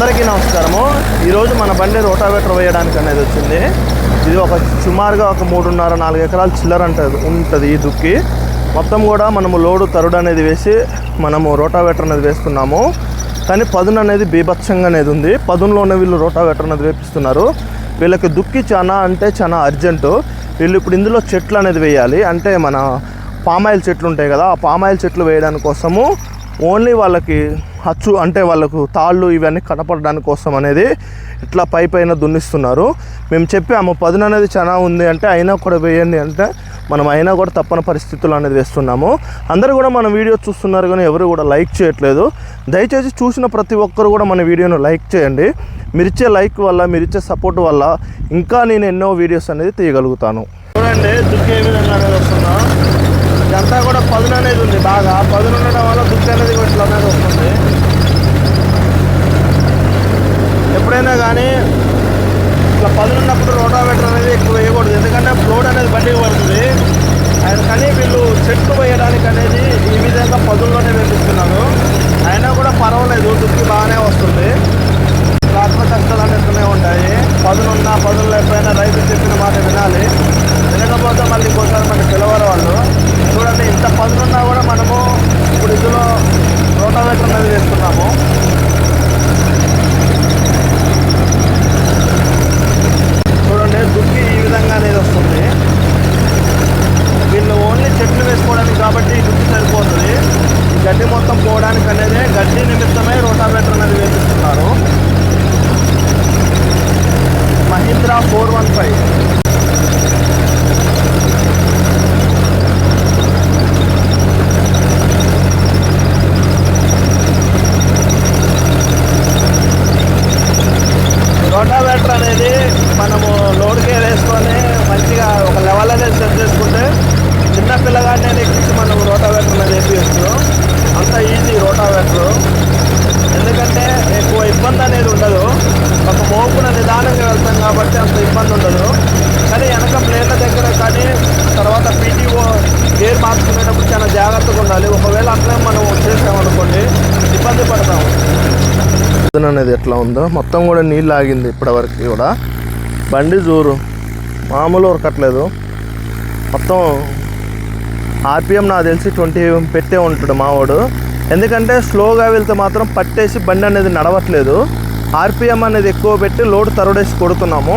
అందరికీ నమస్కారము. ఈరోజు మన బండి రోటావేటర్ వేయడానికి అనేది వచ్చింది. ఇది ఒక సుమారుగా ఒక మూడున్నర నాలుగు ఎకరాల చిల్లర అంటది ఉంటుంది ఈ దుక్కి. మొత్తం కూడా మనము లోడు తరుడు అనేది వేసి మనము రోటావేటర్ అనేది వేస్తున్నాము. కానీ పదును అనేది బీభత్సంగా అనేది ఉంది. పదునులోనే వీళ్ళు రోటావేటర్ అనేది వేపిస్తున్నారు. వీళ్ళకి దుక్కి చాలా అంటే చాలా అర్జెంటు. వీళ్ళు ఇప్పుడు ఇందులో చెట్లు అనేది వేయాలి. అంటే మన పామాయిల్ చెట్లు ఉంటాయి కదా ఆ పామాయిల్ చెట్లు వేయడానికి కోసము ఓన్లీ వాళ్ళకి అచ్చు అంటే వాళ్ళకు తాళ్ళు ఇవన్నీ కనపడడానికి కోసం అనేది ఇట్లా పై పైన దున్నిస్తున్నారు. మేము చెప్పాము పదును అనేది చాలా ఉంది అంటే అయినా కూడా వేయండి అంటే మనం అయినా కూడా తప్పని పరిస్థితులు అనేది వేస్తున్నాము. అందరూ కూడా మన వీడియో చూస్తున్నారు కానీ ఎవరు కూడా లైక్ చేయట్లేదు. దయచేసి చూసిన ప్రతి ఒక్కరు కూడా మన వీడియోను లైక్ చేయండి. మీరిచ్చే లైక్ వల్ల మీరిచ్చే సపోర్ట్ వల్ల ఇంకా నేను ఎన్నో వీడియోస్ అనేది తీయగలుగుతాను. చూడండి దుక్కి ఏ విధంగా అనేది వస్తుందో. ఇదంతా కూడా పదును అనేది ఉంది బాగా. పదును ఉండడం వల్ల దుక్కి అనేది ఇట్లా అనేది వస్తుంది. ఎప్పుడైనా కానీ ఇట్లా పదునున్నప్పుడు రోటావేటర్ అనేది ఎక్కువ వేయకూడదు. ఎందుకంటే ఫ్లోడ్ అనేది బండికి పడుతుంది. ఆయన కానీ వీళ్ళు చెట్లు వేయడానికి అనేది ఈ విధంగా పదుల్లోనే వేపిస్తున్నారు. అయినా కూడా పర్వాలేదు దుక్కి బాగానే వస్తుంది. ఆత్మ కష్టాలు అనేట్టునే ఉంటాయి. పదులున్నా పదులు లేకపోయినా రైతు చెప్పిన మాట వినాలి. వినకపోతే మళ్ళీ ఇంకోసారి మనకి పిలవరు వాళ్ళు. చూడండి ఇంత పదులున్నా కూడా మనము ఇప్పుడు ఇందులో రోటావేటర్ అనేది వేస్తున్నాము చూడండి దుక్కి ఈ విధంగా అనేది వస్తుంది వీళ్ళు ఓన్లీ చెట్లు వేసుకోవడానికి కాబట్టి ఈ దుక్కి సరిపోతుంది ఈ గడ్డి మొత్తం పోవడానికి అనేది గడ్డి నిమిత్తమే రోటావేటర్ అనేది వేపిస్తున్నారు Mahindra four one five rotavator అనేది మనము లోడ్ కేర్ వేసుకొని మంచిగా ఒక లెవెల్ అనేది సెట్ చేసుకుంటే చిన్న పిల్లగాడిని ఎక్కించి మనం రోటావేటర్ అనేది వేపించచ్చు అంత ఈజీ రోటావేటర్ ఎందుకంటే ఎక్కువ ఇబ్బంది అనేది ఉండదు ఒక మోపున నిదానంగా వెళ్తాం కాబట్టి అంత ఇబ్బంది ఉండదు కానీ వెనక ప్లేట్ల దగ్గర కానీ తర్వాత పీటీఓ గేర్ మార్చుకునేటప్పుడు చాలా జాగ్రత్తగా ఉండాలి. ఒకవేళ అట్లే మనం చేసామనుకోండి ఇబ్బంది పడతాము అనేది ఎట్లా ఉందో మొత్తం కూడా నీళ్ళు ఆగింది ఇప్పటివరకు కూడా. బండి జోరు. మామూలు ఉరకట్లేదు. మొత్తం ఆర్పిఎం నాకు తెలిసి ట్వంటీ పెట్టే ఉంటాడు మావాడు. ఎందుకంటే స్లోగా వెళ్తే మాత్రం పట్టేసి బండి అనేది నడవట్లేదు. ఆర్పిఎం అనేది ఎక్కువ పెట్టి లోడ్ తరుడేసి కొడుతున్నాము.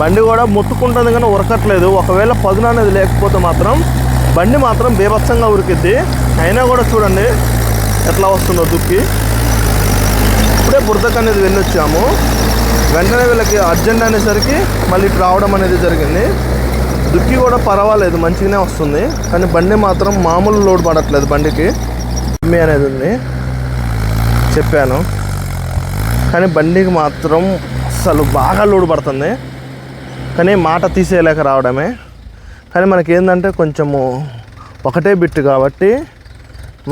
బండి కూడా ముట్టుకుంటుంది కానీ ఉరకట్లేదు. ఒకవేళ పదును అనేది లేకపోతే మాత్రం బండి మాత్రం బీభత్సంగా ఉరికిద్ది. అయినా కూడా చూడండి ఎట్లా వస్తుందో దుక్కి. ఇప్పుడే బురదకు అనేది వెళ్ళొచ్చాము. వెంటనే వీళ్ళకి అర్జెంట్ అనేసరికి మళ్ళీ ఇటు రావడం అనేది జరిగింది. దుక్కి కూడా పర్వాలేదు మంచిగానే వస్తుంది. కానీ బండి మాత్రం మామూలు లోడ్ పడట్లేదు బండికి. ఎమ్మి అనేది ఉంది. చెప్పాను. కానీ బండికి మాత్రం అసలు బాగా లోడ్ పడుతుంది. కానీ మాట తీసేయలేక రావడమే. కానీ మనకి ఏంటంటే కొంచెము ఒకటే బిట్ కాబట్టి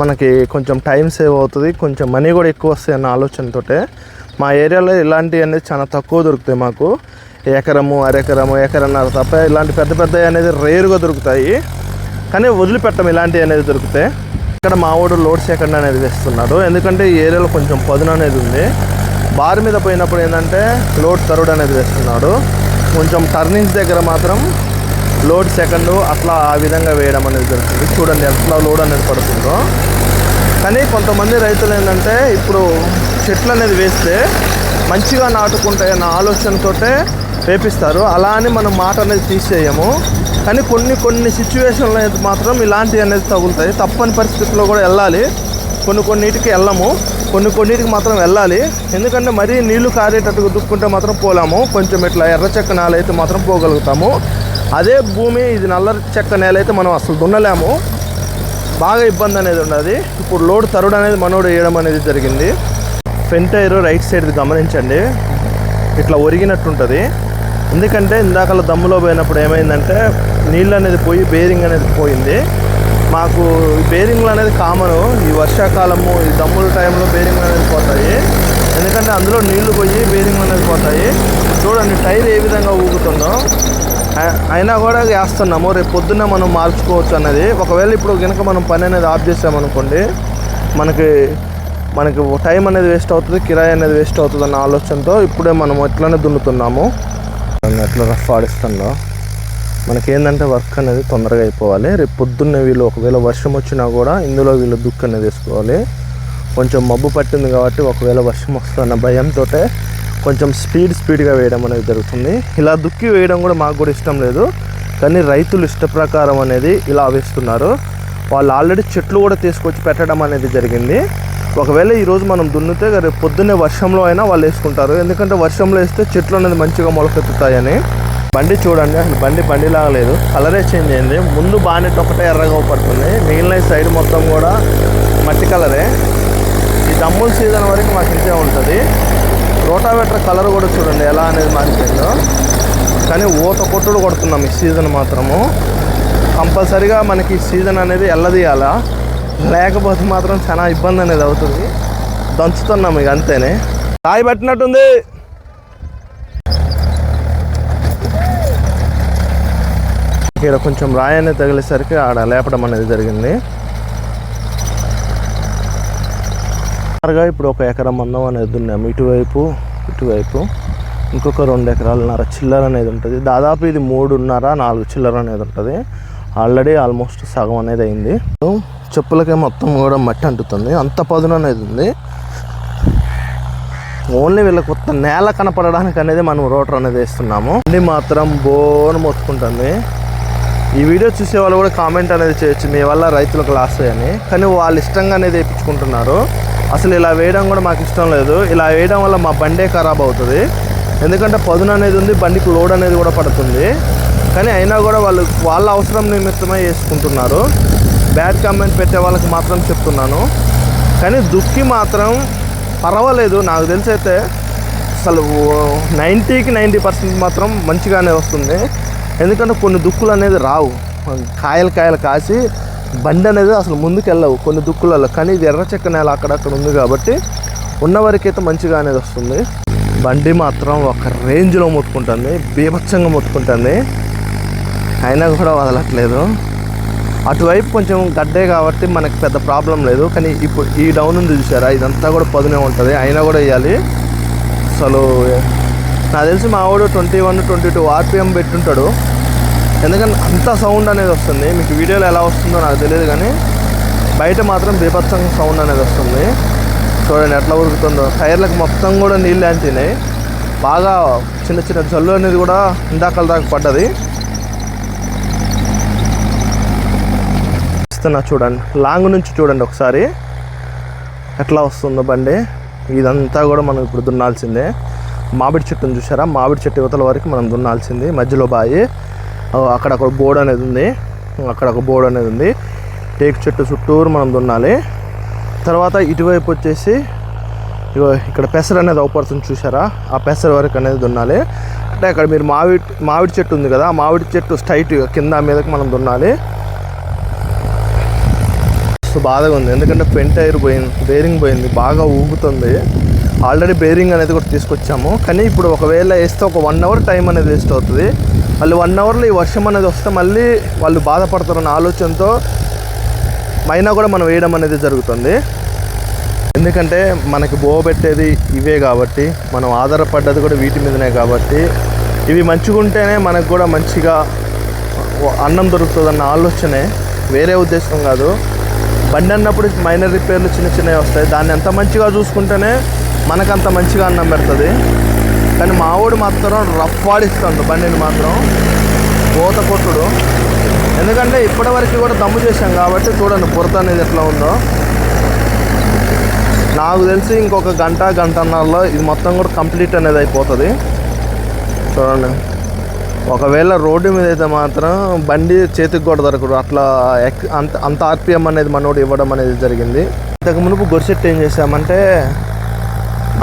మనకి కొంచెం టైం సేవ్ అవుతుంది కొంచెం మనీ కూడా ఎక్కువ వస్తాయి అన్న ఆలోచనతోటే. మా ఏరియాలో ఇలాంటివి అనేది చాలా తక్కువ దొరుకుతాయి మాకు. ఎకరము అరెకరము ఎకరన్నర తప్ప ఇలాంటి పెద్ద పెద్దవి అనేది రేరుగా దొరుకుతాయి. కానీ వదిలిపెట్టం ఇలాంటివి అనేది దొరుకుతాయి ఇక్కడ మా ఊడు లోడ్ సెకండ్ అనేది వేస్తున్నాడు ఎందుకంటే ఈ ఏరియాలో కొంచెం పదును అనేది ఉంది. బార్ మీద పోయినప్పుడు ఏంటంటే లోడ్ తరుడు అనేది వేస్తున్నాడు. కొంచెం టర్నింగ్స్ దగ్గర మాత్రం లోడ్ సెకండ్ అట్లా ఆ విధంగా వేయడం అనేది జరుగుతుంది. చూడండి ఎట్లా లోడ్ అనేది పడుతుందో. కానీ కొంతమంది రైతులు ఏంటంటే ఇప్పుడు చెట్లు అనేది వేస్తే మంచిగా నాటుకుంటాయి అన్న ఆలోచనతోటే వేపిస్తారు. అలా అని మనం మాట అనేది తీసేయము. కానీ కొన్ని కొన్ని సిచ్యువేషన్లో అయితే మాత్రం ఇలాంటివి అనేది తగులుతాయి. తప్పని పరిస్థితుల్లో కూడా వెళ్ళాలి. కొన్ని కొన్నిటికి వెళ్ళము. కొన్ని కొన్నిటికి మాత్రం వెళ్ళాలి. ఎందుకంటే మరీ నీళ్ళు కారేటట్టుగా దుక్కుంటే మాత్రం పోలేము. కొంచెం ఇట్లా ఎర్ర చెక్క నేల అయితే మాత్రం పోగలుగుతాము. అదే భూమి ఇది నల్లరి చెక్క నేల అయితే మనం అసలు దున్నలేము. బాగా ఇబ్బంది అనేది ఉన్నది ఇప్పుడు లోడ్ తరుడు అనేది మనోడు వేయడం అనేది జరిగింది. ఫెంటైర్ రైట్ సైడ్ గమనించండి. ఇట్లా ఒరిగినట్టు ఉంటుంది ఎందుకంటే ఇందాకలా దమ్ములో పోయినప్పుడు ఏమైందంటే నీళ్ళు అనేది పోయి బేరింగ్ అనేది పోయింది. మాకు ఈ బేరింగ్లు అనేది కామను ఈ వర్షాకాలము ఈ దమ్ముల టైంలో బేరింగ్లు అనేది పోతాయి. ఎందుకంటే అందులో నీళ్ళు పోయి బేరింగ్లు అనేది పోతాయి. చూడండి టైర్ ఏ విధంగా ఊగుతుందో. అయినా కూడా వేస్తున్నాము రేపు పొద్దున్న మనం మార్చుకోవచ్చు అన్నది. ఒకవేళ ఇప్పుడు కనుక మనం పని అనేది ఆఫ్ చేసామనుకోండి మనకి మనకి టైం అనేది వేస్ట్ అవుతుంది కిరాయి అనేది వేస్ట్ అవుతుంది అన్న ఆలోచనతో ఇప్పుడే మనం ఎట్లనే దున్నుతున్నాము. ఎట్లా రఫ్ ఆడిస్తుందో మనకేంటంటే వర్క్ అనేది తొందరగా అయిపోవాలి. రేపు పొద్దున్నే వీళ్ళు ఒకవేళ వర్షం వచ్చినా కూడా ఇందులో వీళ్ళు దుక్కు అనేది వేసుకోవాలి. కొంచెం మబ్బు పట్టింది కాబట్టి ఒకవేళ వర్షం వస్తున్న భయంతో కొంచెం స్పీడ్ స్పీడ్గా వేయడం అనేది జరుగుతుంది. ఇలా దుక్కి వేయడం కూడా మాకు కూడా ఇష్టం లేదు. కానీ రైతులు ఇష్ట ప్రకారం అనేది ఇలా వేస్తున్నారు. వాళ్ళు ఆల్రెడీ చెట్లు కూడా తీసుకొచ్చి పెట్టడం అనేది జరిగింది. ఒకవేళ ఈరోజు మనం దున్నితే రేపు పొద్దున్నే వర్షంలో అయినా వాళ్ళు వేసుకుంటారు. ఎందుకంటే వర్షంలో వేస్తే చెట్లు అనేది మంచిగా మొలకెత్తుతాయని. బండి చూడండి అసలు బండి బండి లాగా లేదు. కలరే చేంజ్ అయింది. ముందు బానెట్ ఒకటే ఎర్రగా పడుతుంది. మిగిలిన సైడ్ మొత్తం కూడా మట్టి కలరే. ఈ దమ్ముల సీజన్ వరకు మాకు ఇంతే ఉంటుంది. రోటావేటర్ కలర్ కూడా చూడండి ఎలా అనేది మారిపోయిందో కానీ ఊత కొట్టుడు కొడుతున్నాం ఈ సీజన్ మాత్రము. కంపల్సరీగా మనకి సీజన్ అనేది ఎల్లదీయాల? లేకపోతే మాత్రం చాలా ఇబ్బంది అనేది అవుతుంది. దంచుతున్నాం ఇక అంతేనే. రాయి పట్టినట్టుంది. ఇక్కడ కొంచెం రాయి అనేది తగిలేసరికి ఆడ లేపడం అనేది జరిగింది. సుమారుగా ఇప్పుడు ఒక ఎకరం మందం అనేది ఉన్నాము ఇటువైపు ఇటువైపు. ఇంకొక రెండు ఎకరాలన్నర చిల్లర అనేది ఉంటుంది. దాదాపు ఇది మూడున్నర నాలుగు చిల్లర అనేది ఉంటుంది. ఆల్రెడీ ఆల్మోస్ట్ సగం అనేది అయింది. చెప్పులకే మొత్తం కూడా మట్టి అంటుతుంది. అంత పదును అనేది ఉంది. ఓన్లీ వీళ్ళకి కొత్త నేల కనపడడానికి అనేది మనం రోటర్ అనేది వేస్తున్నాము. అన్ని మాత్రం బోన్ మొత్తుకుంటుంది. ఈ వీడియో చూసే వాళ్ళు కూడా కామెంట్ అనేది చేయొచ్చు. మీ వల్ల రైతులకు లాస్ అని కానీ వాళ్ళు ఇష్టంగా అనేది వేయించుకుంటున్నారు అసలు ఇలా వేయడం కూడా మాకు ఇష్టం లేదు. ఇలా వేయడం వల్ల మా బండే ఖరాబ్ అవుతుంది. ఎందుకంటే పదును అనేది ఉంది బండికి లోడ్ అనేది కూడా పడుతుంది. కానీ అయినా కూడా వాళ్ళు వాళ్ళ అవసరం నిమిత్తమే వేసుకుంటున్నారు బ్యాడ్ కామెంట్ పెట్టే వాళ్ళకి మాత్రం చెప్తున్నాను. కానీ దుక్కి మాత్రం పర్వాలేదు. నాకు తెలిసి అయితే అసలు నైంటీకి నైంటీ పర్సెంట్ మాత్రం మంచిగానే వస్తుంది. ఎందుకంటే కొన్ని దుక్కులు అనేది రావు. కాయలు కాయలు కాసి బండి అనేది అసలు ముందుకెళ్ళవు కొన్ని దుక్కులలో. కానీ ఇది ఎర్ర చెక్క నేల అక్కడక్కడ ఉంది కాబట్టి ఉన్నవరకైతే మంచిగా అనేది వస్తుంది. బండి మాత్రం ఒక రేంజ్లో ముట్టుకుంటుంది. బీభత్సంగా ముట్టుకుంటుంది. అయినా కూడా వదలట్లేదు. అటువైపు కొంచెం గడ్డే కాబట్టి మనకి పెద్ద ప్రాబ్లం లేదు. కానీ ఇప్పుడు ఈ డౌన్ ఉంది చూసారా? ఇదంతా కూడా పదునే ఉంటుంది. అయినా కూడా వేయాలి. అసలు నాకు తెలిసి మా వాడు twenty one twenty two RPM పెట్టుంటాడు. ఎందుకంటే అంత సౌండ్ అనేది వస్తుంది. మీకు వీడియోలో ఎలా వస్తుందో నాకు తెలియదు కానీ బయట మాత్రం బీభత్సంగా సౌండ్ అనేది వస్తుంది. చూడండి ఎట్లా ఉరుకుతుందో. టైర్లకు మొత్తం కూడా నీళ్ళు అంటినాయి. బాగా చిన్న చిన్న జల్లు అనేది కూడా ఇందాకల దాకా పడ్డది. ఇస్తున్నా చూడండి. లాంగ్ నుంచి చూడండి ఒకసారి. ఎట్లా వస్తుందో బండి. ఇదంతా కూడా మనం ఇప్పుడు దున్నాల్సిందే. మామిడి చెట్టును చూసారా మామిడి చెట్టు యువతల వరకు మనం దున్నాల్సింది. మధ్యలో బాయి. అక్కడ ఒక బోర్డు అనేది ఉంది. అక్కడ ఒక బోర్డు అనేది ఉంది. టేకు చెట్టు చుట్టూరు మనం దున్నాలి. తర్వాత ఇటువైపు వచ్చేసి ఇగో ఇక్కడ పెసర అనేది అవపడుతుంది చూసారా ఆ పెసర వరకు అనేది దున్నాలి. అంటే అక్కడ మీరు మామిడి మామిడి చెట్టు ఉంది కదా ఆ మామిడి చెట్టు స్ట్రైట్ కింద మీదకి మనం దున్నాలి. బాధగా ఉంది. ఎందుకంటే పెంట్ టైర్ పోయింది బేరింగ్ పోయింది బాగా ఊగుతుంది. ఆల్రెడీ బేరింగ్ అనేది కూడా తీసుకొచ్చాము. కానీ ఇప్పుడు ఒకవేళ వేస్తే ఒక వన్ అవర్ టైం అనేది వేస్ట్ అవుతుంది. మళ్ళీ వన్ అవర్లో ఈ వర్షం అనేది వస్తే మళ్ళీ వాళ్ళు బాధపడతారన్న ఆలోచనతో మైనా కూడా మనం వేయడం అనేది జరుగుతుంది. ఎందుకంటే మనకి బో పెట్టేది ఇవే కాబట్టి మనం ఆధారపడ్డది కూడా వీటి మీదనే కాబట్టి ఇవి మంచిగా ఉంటేనే మనకు కూడా మంచిగా అన్నం దొరుకుతుందన్న ఆలోచనే. వేరే ఉద్దేశం కాదు. బండి అన్నప్పుడు మైనర్ రిపేర్లు చిన్న చిన్నవి వస్తాయి. దాన్ని ఎంత మంచిగా చూసుకుంటేనే మనకంత మంచిగా అన్నం పెడుతుంది. కానీ మావోడు మాత్రం రఫ్ వాడిస్తుంది బండిని మాత్రం. పోత కొట్టుడు. ఎందుకంటే ఇప్పటివరకు కూడా దమ్ము చేశాం కాబట్టి చూడండి బురద అనేది ఎట్లా ఉందో. నాకు తెలిసి ఇంకొక గంట గంటన్నరలో ఇది మొత్తం కూడా కంప్లీట్ అనేది అయిపోతుంది. చూడండి. ఒకవేళ రోడ్డు మీద అయితే మాత్రం బండి చేతికి కూడా దొరకడు అట్లా ఎక్ అంత అంత ఆర్పిఎం అనేది మనోడు ఇవ్వడం అనేది జరిగింది. ఇంతకు మునుపు గొరిసెట్ ఏం చేసామంటే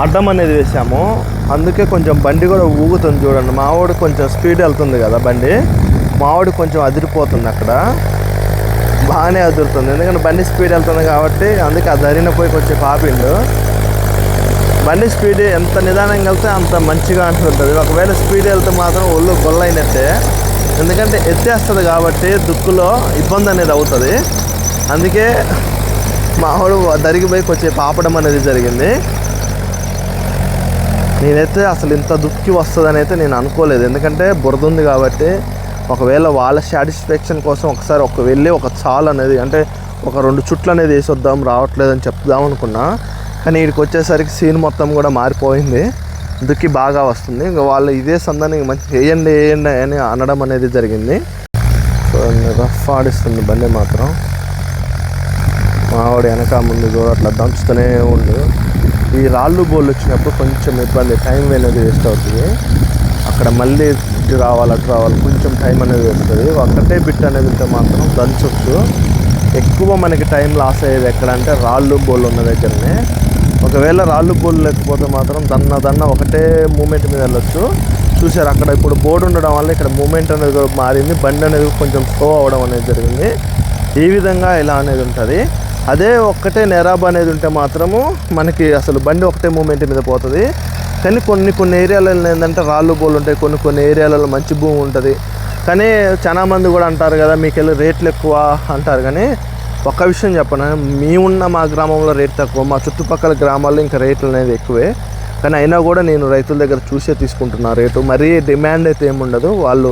అడ్డం అనేది వేసాము. అందుకే కొంచెం బండి కూడా ఊగుతుంది చూడండి. మావాడు కొంచెం స్పీడ్ వెళ్తుంది కదా బండి. మావాడు కొంచెం అదిరిపోతుంది అక్కడ. బాగానే అదురుతుంది. ఎందుకంటే బండి స్పీడ్ వెళ్తుంది కాబట్టి అందుకే ఆ దరిన పోయి కొంచెం ఆపిండు. బండి స్పీడ్ ఎంత నిదానంగా వెళ్తే అంత మంచిగా అంటుంటుంది. ఒకవేళ స్పీడ్ వెళ్తే మాత్రం ఒళ్ళు గొల్లైనట్టే. ఎందుకంటే ఎత్తేస్తుంది కాబట్టి దుక్కులో ఇబ్బంది అనేది అవుతుంది. అందుకే మావాడు దరిగిపోయి కొంచెం పాపడం అనేది జరిగింది. నేనైతే అసలు ఇంత దుక్కి వస్తుందని అయితే నేను అనుకోలేదు. ఎందుకంటే బురద ఉంది కాబట్టి ఒకవేళ వాళ్ళ సాటిస్ఫాక్షన్ కోసం ఒకసారి ఒక వెళ్ళి ఒక చాలు అనేది అంటే ఒక రెండు చుట్లు అనేది వేసి వద్దాం రావట్లేదని చెప్దాం అనుకున్నా. కానీ వీడికి వచ్చేసరికి సీన్ మొత్తం కూడా మారిపోయింది. దుక్కి బాగా వస్తుంది. ఇంకా వాళ్ళు ఇదే సందాన్ని మంచి వేయండి వేయండి అని అనడం అనేది జరిగింది. సో రఫ్ ఆడిస్తుంది బండి మాత్రం. మావాడు వెనక ముందు కూడా అట్లా దంచుతూనే ఉండు. ఈ రాళ్ళు బోళ్ళు వచ్చినప్పుడు కొంచెం ఇబ్బంది టైం అనేది వేస్ట్ అవుతుంది. అక్కడ మళ్ళీ ఇటు రావాలి అటు రావాలి కొంచెం టైం అనేది వస్తుంది ఒక్కటే బిట్ అనేది ఉంటే మాత్రం దంచొచ్చు. ఎక్కువ మనకి టైం లాస్ అయ్యేది ఎక్కడ అంటే రాళ్ళు బోళ్ళు ఉన్న దగ్గరనే. ఒకవేళ రాళ్ళు బోళ్ళు లేకపోతే మాత్రం దన్న దన్న ఒకటే మూమెంట్ మీద వెళ్ళొచ్చు. చూసారు అక్కడ ఇప్పుడు బోర్డు ఉండడం వల్ల ఇక్కడ మూమెంట్ అనేది కూడా మారింది. బండి అనేది కొంచెం స్లో అవ్వడం అనేది జరిగింది. ఈ విధంగా ఇలా అనేది ఉంటుంది. అదే ఒక్కటే నెరాబ్ అనేది ఉంటే మాత్రము మనకి అసలు బండి ఒకటే మూమెంట్ మీద పోతుంది. కానీ కొన్ని కొన్ని ఏరియాలలో ఏంటంటే రాళ్ళు బోలు ఉంటాయి కొన్ని కొన్ని ఏరియాలలో మంచి భూమి ఉంటుంది. కానీ చాలా మంది కూడా అంటారు కదా మీకు వెళ్ళి రేట్లు ఎక్కువ అంటారు. కానీ ఒక్క విషయం చెప్పను మీ ఉన్న మా గ్రామంలో రేట్ తక్కువ మా చుట్టుపక్కల గ్రామాల్లో ఇంకా రేట్లు అనేది ఎక్కువే. కానీ అయినా కూడా నేను రైతుల దగ్గర చూసే తీసుకుంటున్నా రేటు. మరీ డిమాండ్ అయితే ఏముండదు. వాళ్ళు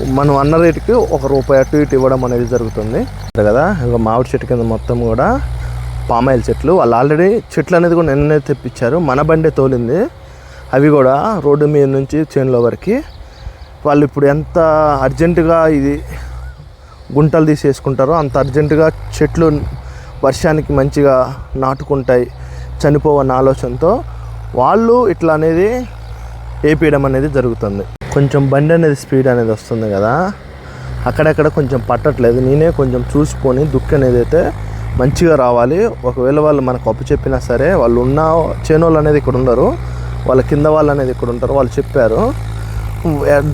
మనం అన్న రేటుకి ఒక రూపాయి అటు ఇటు ఇవ్వడం అనేది జరుగుతుంది. కదా? ఇంకా మామిడి చెట్టు కింద మొత్తం కూడా పామాయిల్ చెట్లు. వాళ్ళు ఆల్రెడీ చెట్లు అనేది కూడా నిన్ననే తెప్పించారు. మన బండే తోలింది. అవి కూడా రోడ్డు మీద నుంచి చేనులో వరకు వాళ్ళు ఇప్పుడు ఎంత అర్జెంటుగా ఇది గుంటలు తీసేసుకుంటారో అంత అర్జెంటుగా చెట్లు వర్షానికి మంచిగా నాటుకుంటాయి. చనిపోవన్న ఆలోచనతో వాళ్ళు ఇట్లా అనేది వేపేయడం అనేది జరుగుతుంది. కొంచెం బండి అనేది స్పీడ్ అనేది వస్తుంది కదా. అక్కడక్కడ కొంచెం పట్టట్లేదు. నేనే కొంచెం చూసుకొని దుక్కి అనేది అయితే మంచిగా రావాలి. ఒకవేళ వాళ్ళు మనకు అప్పు చెప్పినా సరే వాళ్ళు ఉన్న చేనోళ్ళు అనేది ఇక్కడ ఉండరు. వాళ్ళ కింద వాళ్ళు అనేది ఇక్కడ ఉంటారు. వాళ్ళు చెప్పారు.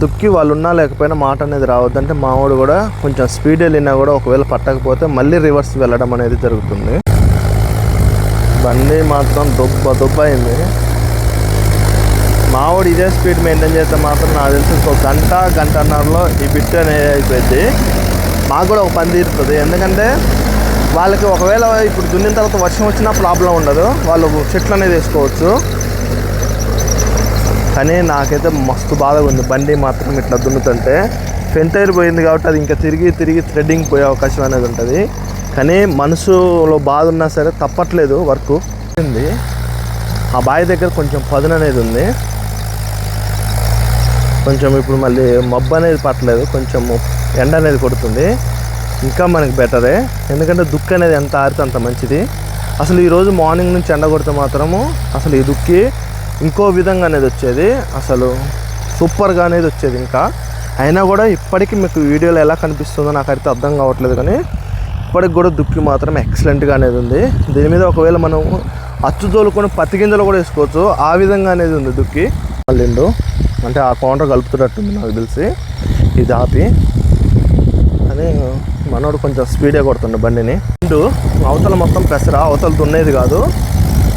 దుక్కి వాళ్ళు ఉన్నా లేకపోయినా మాట అనేది రావద్దంటే మావాడు కూడా కొంచెం స్పీడ్ వెళ్ళినా కూడా ఒకవేళ పట్టకపోతే మళ్ళీ రివర్స్ వెళ్ళడం అనేది జరుగుతుంది. బండి మాత్రం దొబ్బ దొబ్బ అయింది మావాడు ఇదే స్పీడ్ మెయింటైన్ చేస్తే మాత్రం నాకు తెలిసి ఒక గంట గంటన్నరలో ఈ బిట్ అనేది అయిపోయింది. మాకు కూడా ఒక పని తీరుతుంది. ఎందుకంటే వాళ్ళకి ఒకవేళ ఇప్పుడు దున్నిన తర్వాత వర్షం వచ్చినా ప్రాబ్లం ఉండదు. వాళ్ళు చెట్లు అనేది వేసుకోవచ్చు. కానీ నాకైతే మస్తు బాధగా ఉంది. బండి మాత్రం ఇట్లా దున్నుతుంటే ఫెంటైర్ పోయింది కాబట్టి అది ఇంకా తిరిగి తిరిగి థ్రెడ్డింగ్ పోయే అవకాశం అనేది ఉంటుంది. కానీ మనసులో బాధ ఉన్నా సరే తప్పట్లేదు వర్క్. ఉంది ఆ బావి దగ్గర కొంచెం పదును అనేది ఉంది. కొంచెం ఇప్పుడు మళ్ళీ మబ్బు అనేది పట్టలేదు కొంచెం ఎండ అనేది కొడుతుంది. ఇంకా మనకి బెటరే. ఎందుకంటే దుక్కి అనేది ఎంత ఆరితే అంత మంచిది. అసలు ఈరోజు మార్నింగ్ నుంచి ఎండ కొడితే మాత్రము అసలు ఈ దుక్కి ఇంకో విధంగా అనేది వచ్చేది. అసలు సూపర్గా అనేది వచ్చేది ఇంకా. అయినా కూడా ఇప్పటికీ మీకు వీడియోలో ఎలా కనిపిస్తుందో నాకైతే అర్థం కావట్లేదు కానీ ఇప్పటికి కూడా దుక్కి మాత్రం ఎక్సలెంట్గా అనేది ఉంది. దీని మీద ఒకవేళ మనం అచ్చు తోలుకొని పత్తి గింజలు కూడా వేసుకోవచ్చు. ఆ విధంగా అనేది ఉంది దుక్కి. వాళ్ళిండు అంటే ఆ కౌంటర్ కలుపుతున్నట్టుంది నాకు తెలిసి. ఇది ఆపి అని మనోడు కొంచెం స్పీడే కొడుతుండే బండిని. ఇండు అవతల మొత్తం పెసరా అవతల దున్నేది కాదు.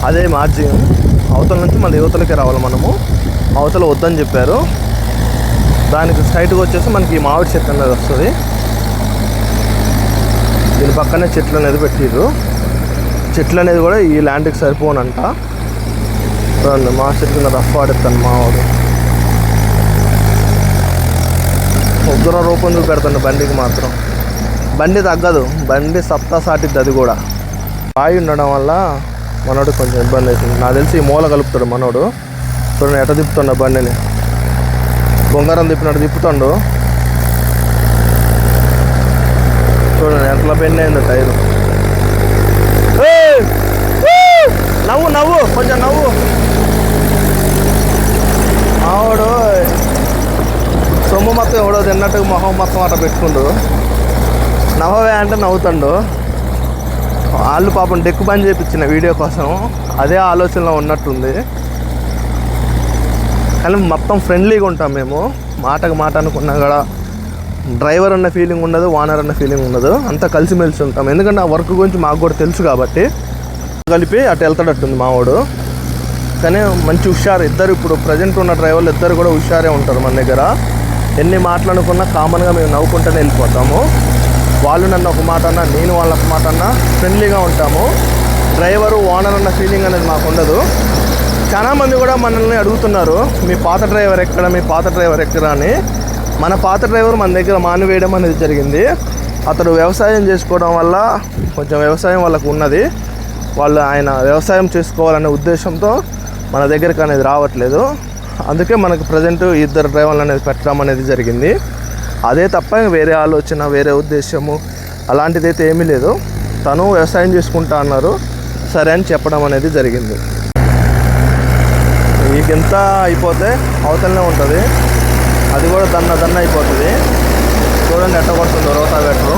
అదే మార్జిన్ అవతల నుంచి మళ్ళీ యువతలకి రావాలి మనము. అవతల వద్దని చెప్పారు. దానికి స్ట్రైట్గా వచ్చేసి మనకి ఈ మామిడి చెట్టు అనేది వస్తుంది. దీని పక్కనే చెట్లు అనేది పెట్టిర్రు. చెట్లు అనేది కూడా ఈ ల్యాండ్కి సరిపోనంట. మా చెట్టు కింద రఫ్ ఆడిస్తాను మావాడు. ఉగ్ర రూపం చూపెడుతుంది బండికి మాత్రం. బండి తగ్గదు. బండి సత్తా సాటిద్ది అది కూడా. బాయి ఉండడం వల్ల మనోడు కొంచెం ఇబ్బంది అవుతుంది. నాకు తెలిసి ఈ మూల కలుపుతాడు మనోడు. చూడండి ఎట తిప్పుతుండ బండిని? బొంగారం తిప్పినట్టు తిప్పుతాడు. చూడండి ఎట్లా పెన్ అయింది టైరు. నవ్వు నవ్వు కొంచెం నవ్వు. ఆవిడ సొమ్ము మొత్తం ఎవడో తిన్నట్టు మొహం మొత్తం అట్లా పెట్టుకుండు. నవ్వవే అంటే నవ్వుతాడు. వాళ్ళు పాపం డెక్కు బంద్ చేయించిన వీడియో కోసం అదే ఆలోచనలో ఉన్నట్టుంది. కానీ మొత్తం ఫ్రెండ్లీగా ఉంటాం మేము. మాటకు మాట అనుకున్నా కూడా డ్రైవర్ అన్న ఫీలింగ్ ఉండదు ఓనర్ అన్న ఫీలింగ్ ఉండదు. అంతా కలిసిమెలిసి ఉంటాం. ఎందుకంటే ఆ వర్క్ గురించి మాకు కూడా తెలుసు కాబట్టి. కలిపి అటు వెళ్తాడట్టుంది మావాడు కానీ మంచి హుషారు. ఇద్దరు ఇప్పుడు ప్రజెంట్ ఉన్న డ్రైవర్లు ఇద్దరు కూడా హుషారే ఉంటారు మన దగ్గర. ఎన్ని మాట్లాడుకున్నా కామన్గా మేము నవ్వుకుంటూనే వెళ్ళిపోతాము. వాళ్ళు నన్ను ఒక మాట అన్నా నేను వాళ్ళ ఒక మాట అన్నా ఫ్రెండ్లీగా ఉంటాము. డ్రైవరు ఓనర్ అన్న ఫీలింగ్ అనేది మాకు ఉండదు. చాలామంది కూడా మనల్ని అడుగుతున్నారు మీ పాత డ్రైవర్ ఎక్కడ? మీ పాత డ్రైవర్ ఎక్కడ? అని. మన పాత డ్రైవర్ మన దగ్గర మానివేయడం అనేది జరిగింది. అతడు వ్యవసాయం చేసుకోవడం వల్ల కొంచెం వ్యవసాయం వాళ్ళకు ఉన్నది. వాళ్ళు ఆయన వ్యవసాయం చేసుకోవాలనే ఉద్దేశంతో మన దగ్గరకు అనేది రావట్లేదు. అందుకే మనకు ప్రజెంట్ ఇద్దరు డ్రైవర్లు అనేది పెట్టడం అనేది జరిగింది. అదే తప్ప వేరే ఆలోచన వేరే ఉద్దేశము అలాంటిది అయితే ఏమీ లేదు. తను వ్యవసాయం చేసుకుంటా అన్నారు. సరే అని చెప్పడం అనేది జరిగింది. ఈ గింత అయిపోతే అవతలనే ఉంటుంది. అది కూడా దన్న దన్న అయిపోతుంది. చూడండి ఎట్ట కొడుతుందో రోటావేటరు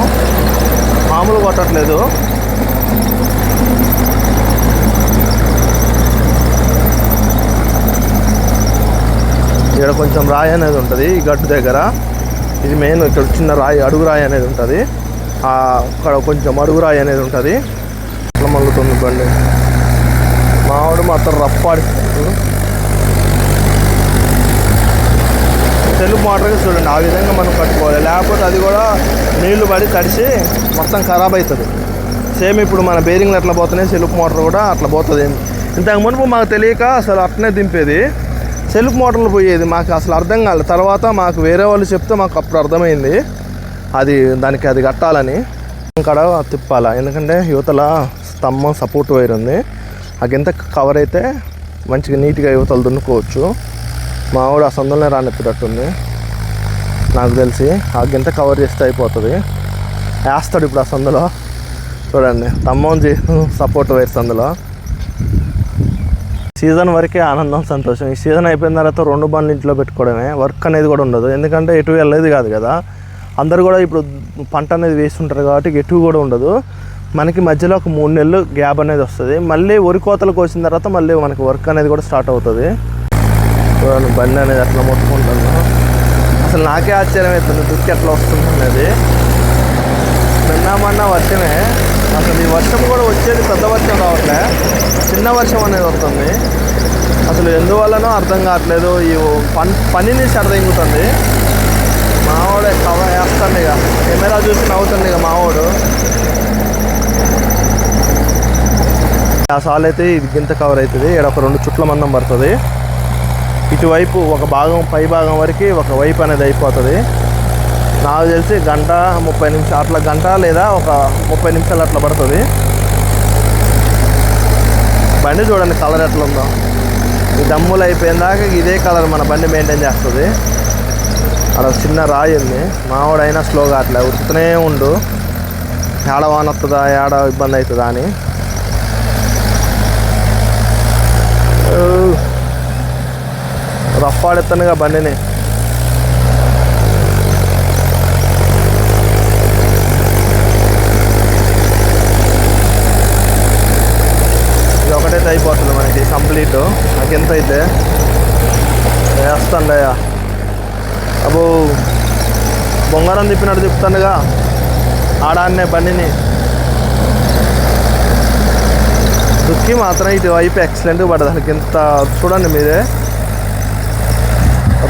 మామూలు కొట్టట్లేదు. ఇక్కడ కొంచెం రాయి అనేది ఉంటుంది ఈ గట్టు దగ్గర. ఇది మెయిన్ ఇక్కడ చిన్న రాయి అడుగు రాయి అనేది ఉంటుంది. అక్కడ కొంచెం అడుగు రాయి అనేది ఉంటుంది. ఇట్లా మల్లుతుంది బండి. మామిడి మాత్రం రఫ్ తెలుగు మోటార్గా చూడండి ఆ విధంగా మనం కట్టుకోవాలి. లేకపోతే అది కూడా నీళ్ళు పడి తడిసి మొత్తం ఖరాబ్ అవుతుంది సేమ్ ఇప్పుడు మన బేరింగ్లు ఎట్లా పోతున్నాయి సెల్ఫ్ మోటార్ కూడా అట్లా పోతుంది. ఇంతకు మునుపు మాకు తెలియక అసలు అట్నే దింపేది. సెల్ఫ్ మోటార్లు పోయేది మాకు అసలు అర్థం కాలేదు. తర్వాత మాకు వేరే వాళ్ళు చెప్తే మాకు అప్పుడు అర్థమైంది. అది దానికి అది కట్టాలని. ఇక్కడ తిప్పాల? ఎందుకంటే యువతల స్తంభం సపోర్ట్ వైర్ ఉంది. ఆ గింత కవర్ అయితే మంచిగా నీట్గా యువతలు దున్నుకోవచ్చు. మా ఆవిడ ఆ సందులోనే రానెత్తుటట్టుంది. నాకు తెలిసి ఆ గింత కవర్ చేస్తే అయిపోతుంది. వేస్తాడు ఇప్పుడు ఆ సందులో. చూడండి స్తంభం సపోర్ట్ వైర్స్ అందులో సీజన్ వరకే ఆనందం సంతోషం. ఈ సీజన్ అయిపోయిన తర్వాత రెండు బండ్లు ఇంట్లో పెట్టుకోవడమే. వర్క్ అనేది కూడా ఉండదు. ఎందుకంటే ఎటు వెళ్ళేది కాదు కదా. అందరు కూడా ఇప్పుడు పంట అనేది వేస్తుంటారు కాబట్టి ఎటు కూడా ఉండదు. మనకి మధ్యలో ఒక మూడు నెలలు గ్యాప్ అనేది వస్తుంది. మళ్ళీ వరి కోతలు కోసిన తర్వాత మళ్ళీ మనకి వర్క్ అనేది కూడా స్టార్ట్ అవుతుంది. బండి అనేది అట్లా మొత్తుకుంటాను అసలు నాకే ఆశ్చర్యం అవుతుంది దుక్కి ఎట్లా వస్తుంది అనేది. నిన్నమన్న వర్షమే. అసలు ఈ వర్షం కూడా వచ్చేది పెద్ద వర్షం రావట్లే చిన్న వర్షం అనేది వస్తుంది. అసలు ఎందువల్లనో అర్థం కావట్లేదు. ఈ పని పనిని సరదింగుతుంది మావాడే కవర్ వేస్తాడు ఇక. కెమెరా చూసి నవ్వుతుంది ఇక మావాడు. ఆ సాల్ అయితే ఇది గింత కవర్ అవుతుంది. ఇక్కడ ఒక రెండు చుట్ల మందం పడుతుంది. ఇటువైపు ఒక భాగం పై భాగం వరకు ఒక వైపు అనేది అయిపోతుంది. నాకు తెలిసి గంట ముప్పై నిమిషాలు అట్లా గంట లేదా ఒక ముప్పై నిమిషాలు అట్లా పడుతుంది. బండి చూడండి కలర్ ఎట్లా ఉందో ఈ దమ్ములు అయిపోయిన దాకా ఇదే కలర్ మన బండి మెయింటైన్ చేస్తుంది. అక్కడ చిన్న రాయి ఉంది. మావాడైనా స్లోగా అట్లా ఉరుకుతూనే ఉండు. ఏడ వాన వస్తుందా ఏడ ఇబ్బంది అవుతుందా అని. రఫ్ ఆడెత్తానుగా బండిని ఇది ఒకటైతే అయిపోతుంది మనకి కంప్లీట్. నాకు ఎంత అయితే వేస్తాండయ్యా అబ్బో బొంగారం తిప్పినట్టు తిప్పుతానుగా. ఆడాన్నే బండిని. దుక్కి మాత్రం ఇటు వైపు ఎక్సలెంట్గా పడదు అసలు ఇంత చూడండి మీరే.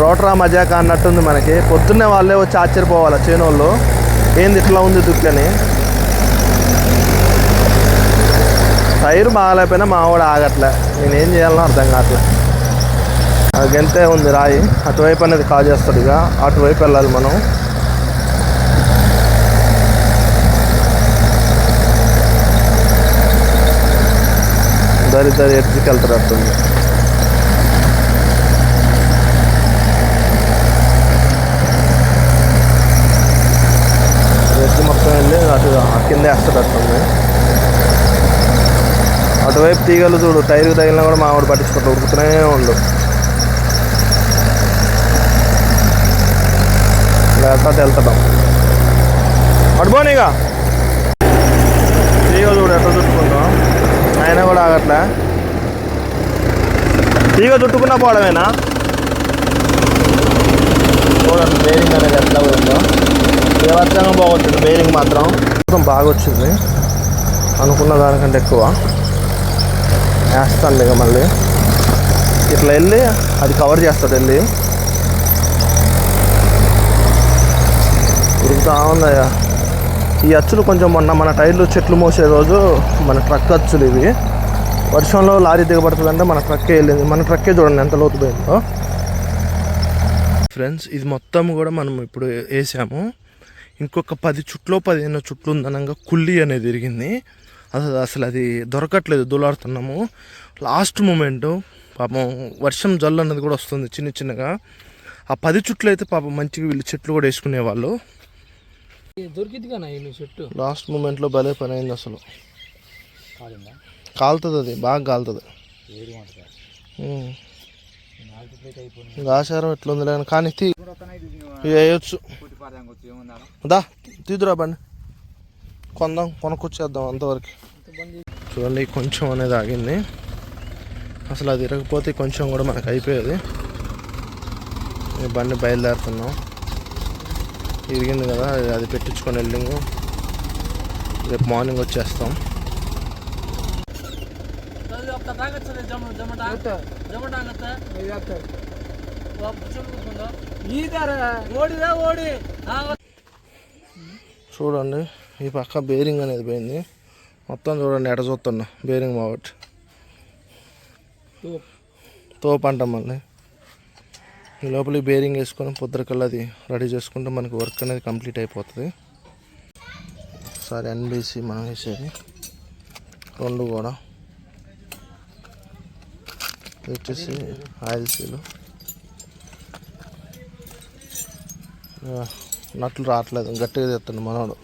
రోటరా మజాక అన్నట్టుంది మనకి. పొద్దున్నే వాళ్ళే వచ్చి ఆశ్చర్యపోవాలి చేనోళ్ళు. ఏంది ఇట్లా ఉంది దుక్కి అని. టైర్ బాగాలేకపోయినా మా వాడు ఆగట్లే. నేనేం చేయాలనో అర్థం కావట్లే. గెంతే ఉంది రాయి. అటువైపు అనేది కాల్ చేస్తాడు ఇక. అటువైపు వెళ్ళాలి మనం. దరి దరి ఎడ్జికి అర్థం ఎత్తు ఎడ్జ్ మొత్తం వెళ్ళి అటు కింద వేస్తాడు అటువైపు తీగలు చూడు టైర్కి తగిలినా కూడా మామిడి పట్టించుకుంటూ ఉరుకుతూనే ఉండు. లేకపోతే వెళ్తాం. అడుపోనిగా తీగ చూడు ఎట్లా చుట్టుకుంటాం. ఆయన కూడా ఆగట్లే. తీగ చుట్టుకున్నా పోవడమేనా చూడండి బేరింగ్ అనేది ఎట్లా ఉందో. దేవత్రంగా బాగుంటుంది బేరింగ్ మాత్రం? బాగా వచ్చింది అనుకున్న దానికంటే ఎక్కువ. వేస్తాను లేక మళ్ళీ. ఇట్లా వెళ్ళి అది కవర్ చేస్తాడు వెళ్ళి. ఉరుకుతా ఉందయ్యా ఈ అచ్చులు కొంచెం మొన్న మన టైర్లు చెట్లు మోసే రోజు మన ట్రక్ అచ్చులు ఇవి. వర్షంలో లారీ దిగబడుతుందంటే మన ట్రక్కే వెళ్ళింది. మన ట్రక్కే చూడండి ఎంత లోతు పోయిందో ఫ్రెండ్స్ ఇది మొత్తం కూడా మనం ఇప్పుడు వేసాము. ఇంకొక పది చుట్లో పదిహేను చుట్లు ఉందనంగా కుల్లి అనేది తిరిగింది అసలు అసలు అది దొరకట్లేదు దూలాడుతున్నాము. లాస్ట్ మూమెంట్ పాపం వర్షం జల్లు అన్నది కూడా వస్తుంది చిన్న చిన్నగా. ఆ పది చుట్లు అయితే పాపం మంచిగా వీళ్ళు చెట్లు కూడా వేసుకునేవాళ్ళు. కానీ ఈ చెట్టు? లాస్ట్ మూమెంట్లో భలే పని అయింది అసలు కాలుతుంది అది బాగా కాలుతుంది. ఎట్లుంది లేని కానీ తీ వేయచ్చు. దా తీదురా బండి. కొందాం కొనుక్కొచ్చేద్దాం అంతవరకు. చూడండి కొంచెం అనేది ఆగింది. అసలు అది ఇరగపోతే కొంచెం కూడా మనకు అయిపోయేది. బండి బయలుదేరుతున్నాం. ఇరిగింది కదా అది పెట్టించుకొని వెళ్ళింగ్. రేపు మార్నింగ్ వచ్చేస్తాం. చూడండి. ఈ పక్క బేరింగ్ అనేది పోయింది. మొత్తం చూడండి ఎట చూస్తున్నా. బేరింగ్ మావట్ తోపు అంటాం మళ్ళీ. ఈ లోపల బేరింగ్ వేసుకొని పొద్దురకల్లా అది రెడీ చేసుకుంటే మనకి వర్క్ అనేది కంప్లీట్ అయిపోతుంది. సారీ ఎన్బీసీ మనం వేసేది. రెండు కూడా. వచ్చేసి ఆయిల్ సీలు. నట్లు రావట్లేదు. గట్టిగా తెస్తాడు మనోడు.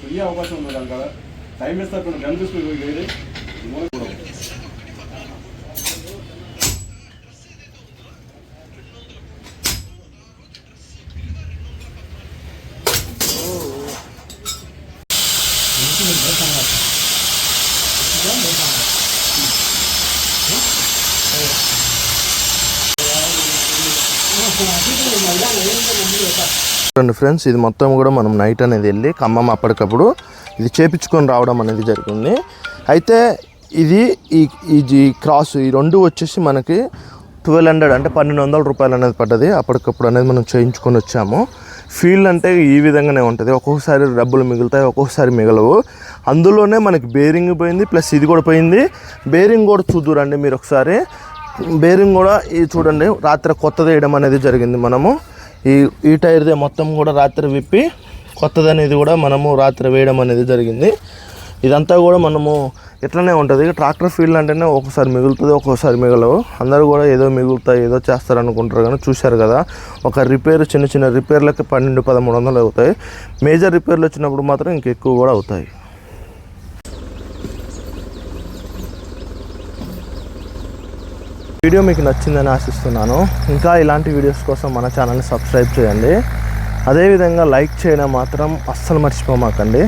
ఫ్రీ అవకాశం ఉంది దాని కదా టైం వేస్తే అక్కడ చూడండి ఫ్రెండ్స్ ఇది మొత్తం కూడా మనం నైట్ అనేది వెళ్ళి ఖమ్మం అప్పటికప్పుడు ఇది చేపించుకొని రావడం అనేది జరిగింది. అయితే ఇది ఈ ఈ క్రాస్ ఈ రెండు వచ్చేసి మనకి ట్వెల్వ్ హండ్రెడ్ అంటే పన్నెండు వందల రూపాయలు అనేది పడ్డది. అప్పటికప్పుడు అనేది మనం చేయించుకొని వచ్చాము. ఫీల్డ్ అంటే ఈ విధంగానే ఉంటుంది. ఒక్కొక్కసారి డబ్బులు మిగులుతాయి ఒక్కొక్కసారి మిగలవు. అందులోనే మనకి బేరింగ్ పోయింది ప్లస్ ఇది కూడా పోయింది. బేరింగ్ కూడా చూద్దురండి మీరు ఒకసారి. బేరింగ్ కూడా ఇది చూడండి రాత్రి కొత్తది వేయడం అనేది జరిగింది మనము. ఈ ఈ టైర్దే మొత్తం కూడా రాత్రి విప్పి కొత్తది అనేది కూడా మనము రాత్రి వేయడం అనేది జరిగింది. ఇదంతా కూడా మనము ఇట్లనే ఉంటుంది. ట్రాక్టర్ ఫీల్డ్ అంటేనే ఒకసారి మిగులుతుంది ఒక్కోసారి మిగలవు. అందరూ కూడా ఏదో మిగులుతాయి ఏదో చేస్తారు అనుకుంటారు కానీ చూశారు కదా ఒక రిపేర్ చిన్న చిన్న రిపేర్లకి పన్నెండు పదమూడు వందలు అవుతాయి. మేజర్ రిపేర్లు వచ్చినప్పుడు మాత్రం ఇంకెక్కువ కూడా అవుతాయి. వీడియో మీకు నచ్చిందని ఆశిస్తున్నాను. ఇంకా ఇలాంటి వీడియోస్ కోసం మన ఛానల్ని సబ్స్క్రైబ్ చేయండి. అదేవిధంగా లైక్ చేయడం మాత్రం అస్సలు మర్చిపోమాకండి.